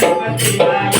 Bye.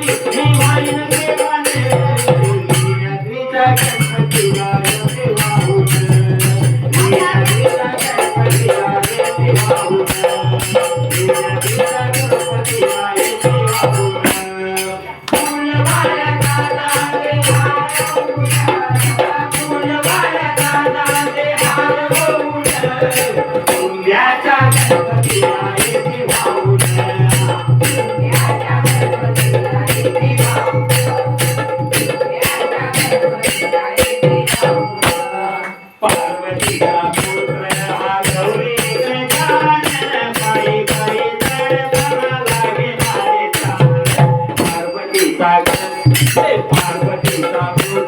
Thank you. सागर हे पार्वतीचा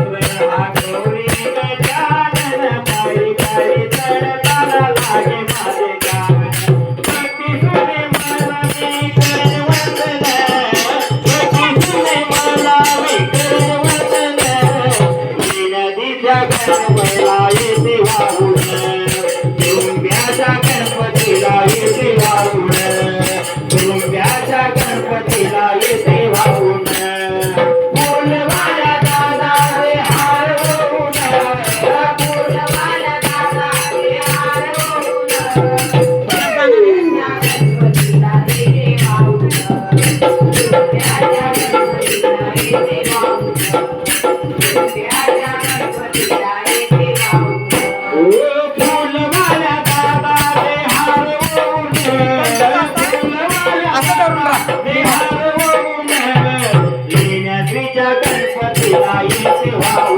गणपती आई सेवा